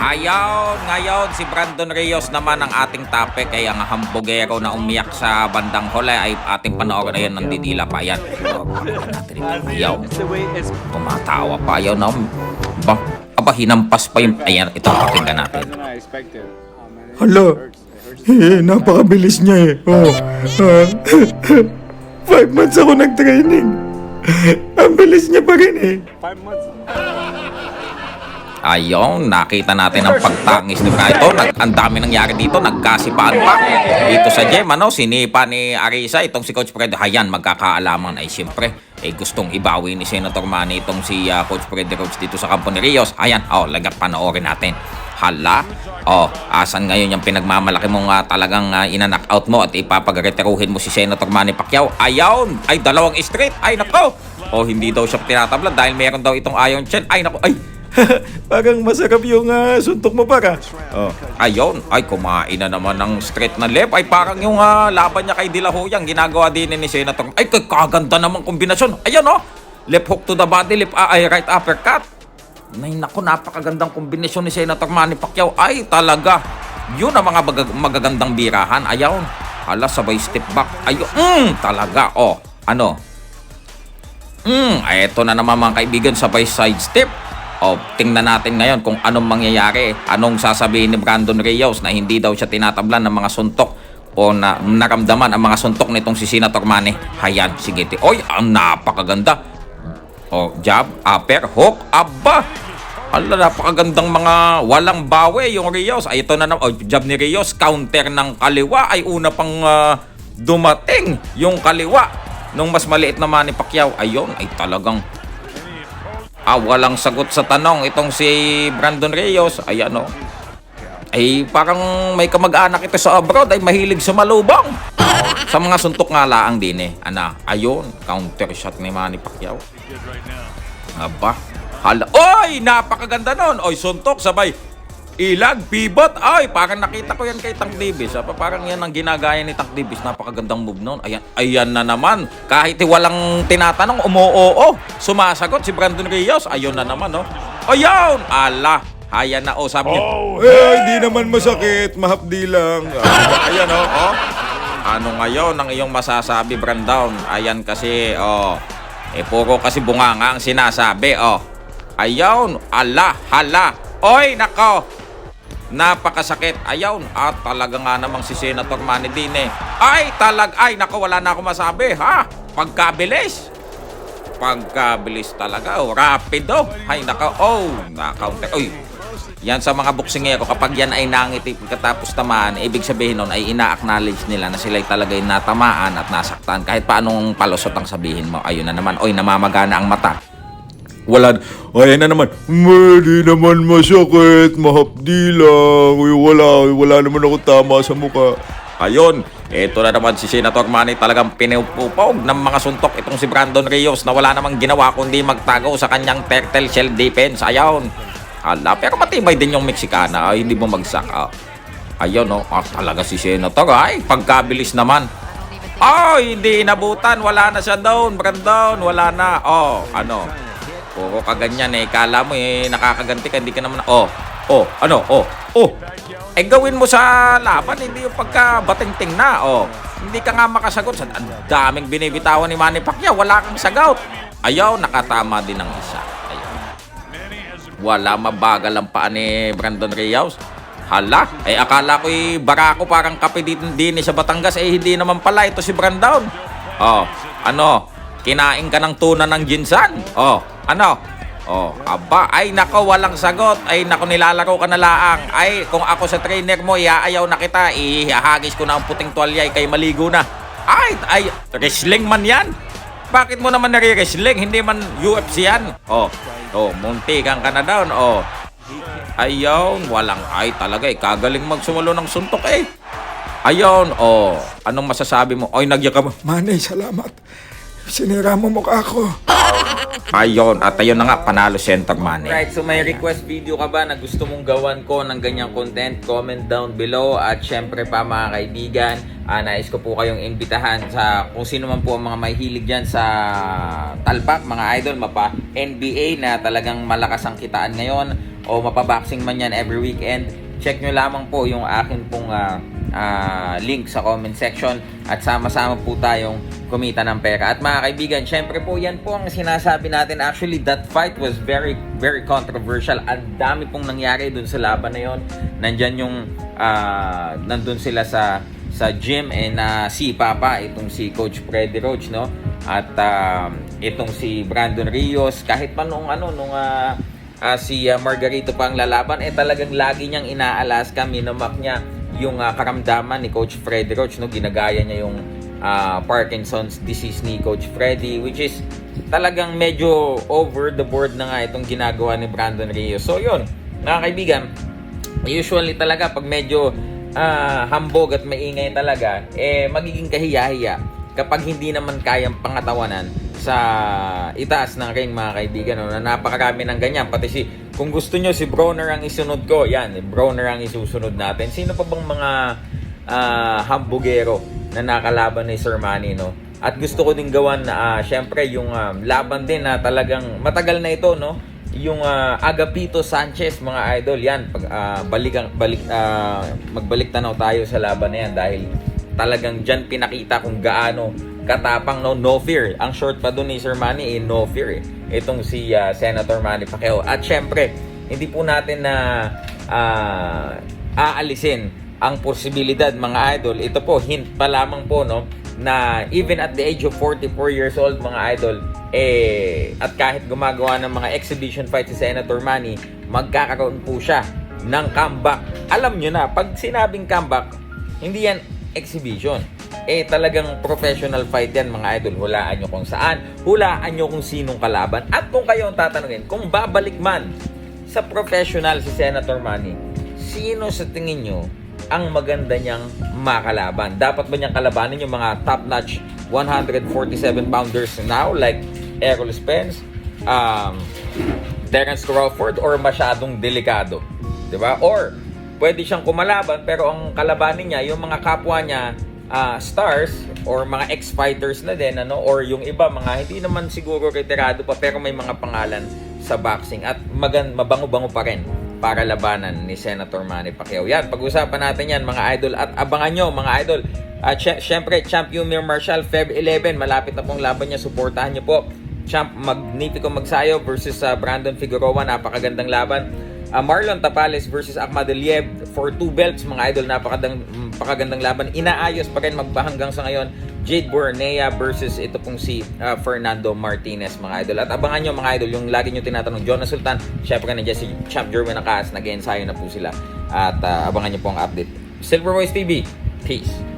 Hayaw, ngayon si Brandon Rios naman ang ating topic ay ang hambogero na umiyak sa bandang huli ay ating panoorin ayan nandidila pa yan. Hayaw, tumatawa pa ayaw na. Ba, aba hinampas pa yung, ayan, ito pakinggan natin. Hala, eh, napakabilis niya eh. Oh. Ah, five months ako nag-training. Ang bilis niya pa rin eh. Ayun, nakita natin ang pagtangis ni Ito, nag, ang dami nangyari dito, nagkasipaan pa. Dito sa gym, ano, sinipa ni Arisa, itong si Coach Fred, hayan, magkakaalaman ay siyempre, eh gustong ibawi ni Senator Manny itong si ah, Coach Freddy Roach dito sa kampo ni Rios. Ayan, oh, lagat panoorin natin. Hala, oh, asan ngayon yung pinagmamalaki mong ah, talagang uh, inanak out mo at ipapagreteruhin mo si Senator Manny Pacquiao? Ayaw, ay dalawang straight, ay nako. Oh, hindi daw siya tinatablan dahil meron daw itong iron chin. Ay nako, ay, Parang masarap yung ah, suntok mo para. Oh, ayun. Ay, kumain na naman ng straight na left. Ay, parang yung ah, laban niya kay De La Hoya, ang ginagawa din ni Senator. Ay, kaganda naman kombinasyon. Ayun, oh. Left hook to the body, left, ah, ay, right uppercut. Ay, naku, napakagandang kombinasyon ni Senator Manny Pacquiao. Ay, talaga. Yun ang mga bagag- magagandang birahan. Ayun. Hala, sabay step back. Ayun, mm, talaga. Oh, ano? Hmm, eto na naman mga kaibigan, sabay side step. O, tingnan natin ngayon kung anong mangyayari. Anong sasabihin ni Brandon Rios na hindi daw siya tinatablan ng mga suntok o na naramdaman ang mga suntok nitong si Senator Manny. Hayan, sige. Oy, ang napakaganda. O, jab, upper, hook, aba. Ala, napakagandang mga walang bawi yung Rios. Ay, ito na naman. O, jab ni Rios, counter ng kaliwa. Ay, una pang ah, dumating yung kaliwa. Nung mas maliit naman ni Pacquiao. Ayun, ay talagang Ah, walang sagot sa tanong itong si Brandon Rios. Ay ano, ay parang may kamag-anak ito sa abroad ay mahilig sumalubong. sa mga suntok nga laang din eh. Ana, ayun, counter shot ni Manny Pacquiao. Aba, hala. Oy, napakaganda nun. Oy, suntok sabay. Ilag, pivot. Ay, parang nakita ko yan kay Tank Davis. Apa, parang yan ang ginagaya ni Tank Davis. Napakagandang move nun. Ayan, ayan na naman. Kahit walang tinatanong, umuoo. Sumasagot si Brandon Rios. Ayun na naman, no? Ayun! Ala, hayan na, oh, sabi niya. Eh, hindi naman masakit. Mahapdi lang. Ah, Ayan, oh, oh. Ano ngayon ang iyong masasabi, Brandon? Ayan kasi, oh. Eh, puro kasi bunganga ang sinasabi, oh. Ayun, ala, hala. Oy, nako. Napakasakit. Ayun, at talaga nga namang si Senator Manny din eh. Ay, talag, ay, nako, wala na ako masabi, ha? Pagkabilis. Pagkabilis talaga, oh. Rapido. Ay, nako, oh, na-counter. Uy, yan sa mga boksingero, kapag yan ay nangiti katapos tamaan, ibig sabihin nun ay ina-acknowledge nila na sila'y talaga'y natamaan at nasaktan. Kahit paanong palusot ang sabihin mo, ayun na naman, oy, namamagana ang mata. Wala. Ay, na naman. Hindi naman masakit. Mahapdi lang. Uy, wala. Wala naman ako tama sa muka. Ayun, eto na naman si Senator Manny talagang pinupupog ng mga suntok itong si Brandon Rios na wala namang ginawa kundi magtago sa kanyang turtle shell defense. Ayun. Hala, pero matibay din yung Mexicana. Ay, hindi mo magsak. Ah. Ayun, no. Ah, talaga si Senator. Ay, pagkabilis naman. Ay, hindi inabutan. Wala na siya doon, Brandon. Wala na. Oh, ano. Puro ka ganyan eh. Kala mo eh, nakakaganti ka. Hindi ka naman. Oh, oh, ano, oh, oh. Eh gawin mo sa laban, hindi yung pagka-batingting na. Oh, hindi ka nga makasagot. Sa ang daming binibitawan ni Manny Pacquiao, wala kang sagot. Ayaw, nakatama din ng isa. Ayaw. Wala mabagal ang paa ni Brandon Rios. Hala, eh akala ko'y barako parang kape din, din sa Batangas. Eh hindi naman pala, ito si Brandon. Oh, ano, kinain ka ng tuna ng ginsan? Oh, ano? Oh, aba, ay nako, walang sagot. Ay nako, nilalaro ka na laang. Ay, kung ako sa trainer mo, iaayaw na kita. Ihahagis ko na ang puting tuwalya, kay maligo na. Ay, ay, wrestling man yan. Bakit mo naman nare-wrestling? Hindi man UFC yan. Oh, oh, muntikan ka na down. Oh, Ayaw, walang ay talaga eh. Kagaling magsumulo ng suntok eh. Ayaw, oh. Anong masasabi mo? Ay, nagyakap. Manay, salamat. Sinira mo mukha ko. Ayon, at ayun na nga, panalo center money. Right, so may request video ka ba na gusto mong gawan ko ng ganyang content? Comment down below. At syempre pa mga kaibigan, ah, nais ko po kayong imbitahan sa kung sino man po ang mga may hilig dyan sa talpak, mga idol, mapa NBA na talagang malakas ang kitaan ngayon o mapaboxing man yan every weekend, check nyo lamang po yung akin pong ah, ah, link sa comment section at sama-sama po tayong kumita ng pera. At mga kaibigan, syempre po yan po ang sinasabi natin. Actually, that fight was very, very controversial. Ang dami pong nangyari dun sa laban na yon. Nandyan yung, ah, nandun sila sa sa gym and na si Papa, itong si Coach Freddy Roach, no? At um, itong si Brandon Rios, kahit pa nung ano, nung ah, ah, si ah, Margarito pa ang lalaban, eh talagang lagi niyang inaalas-ka, minamak niya yung ah, karamdaman ni Coach Freddy Roach, no? Ginagaya niya yung ah, Parkinson's disease ni Coach Freddy, which is talagang medyo over the board na nga itong ginagawa ni Brandon Rios. So yun, mga kaibigan, usually talaga pag medyo ah, hambog at maingay talaga, eh magiging kahiya-hiya kapag hindi naman kayang pangatawanan sa itaas ng ring mga kaibigan no, na napakarami ng ganyan. Pati si kung gusto nyo si Broner ang isunod ko. Yan Broner ang isusunod natin. Sino pa bang mga ah, hambugero na nakalaban ni Sir Manny no? At gusto ko din gawan ah, syempre yung ah, laban din na talagang matagal na ito no? Yung ah, Agapito Sanchez mga idol. Yan pag ah, balik balik ah, magbalik tanaw tayo sa laban na yan dahil talagang diyan pinakita kung gaano katapang no? No fear. Ang short pa doon ni Sir Manny eh, no fear eh. itong si ah, Senator Manny Pacquiao. At syempre hindi po natin na ah, aalisin ang posibilidad mga idol. Ito po hint pa lamang po no? Na even at the age of 44 years old mga idol eh at kahit gumagawa ng mga exhibition fight si Senator Manny magkakaroon po siya ng comeback. Alam nyo na pag sinabing comeback hindi yan exhibition eh talagang professional fight yan mga idol hulaan nyo kung saan hulaan nyo kung sinong kalaban at kung kayo ang tatanungin kung babalik man sa professional si Senator Manny sino sa tingin nyo ang maganda niyang makalaban. Dapat ba niyang kalabanin yung mga top-notch 147 pounders now like Errol Spence, um, Terence Crawford or masyadong delikado? 'Di ba? Or pwede siyang kumalaban pero ang kalabanin niya yung mga kapwa niya ah, stars or mga ex-fighters na din ano or yung iba mga hindi naman siguro retirado pa pero may mga pangalan sa boxing at magan mabango-bango pa rin para labanan ni Senator Manny Pacquiao. Yan, pag-usapan natin yan mga idol at abangan nyo mga idol. At sy- syempre, Champ Yumir Marshall, Feb 11, malapit na pong laban niya, suportahan nyo po. Champ Magnifico Magsayo versus sa Brandon Figueroa, napakagandang laban. Ah, Marlon Tapales versus Ahmad Aliev for two belts, mga idol, napakagandang, napakagandang laban. Inaayos pa rin magbahanggang sa ngayon. Jade Bornea versus ito pong si ah, Fernando Martinez, mga idol. At abangan nyo, mga idol, yung lagi nyo tinatanong, Jonas Sultan, syempre nandiyan si Champ Jerwin Nakaas, nag-ensayo na po sila. At ah, abangan nyo po ang update. Silver Voice TV, peace.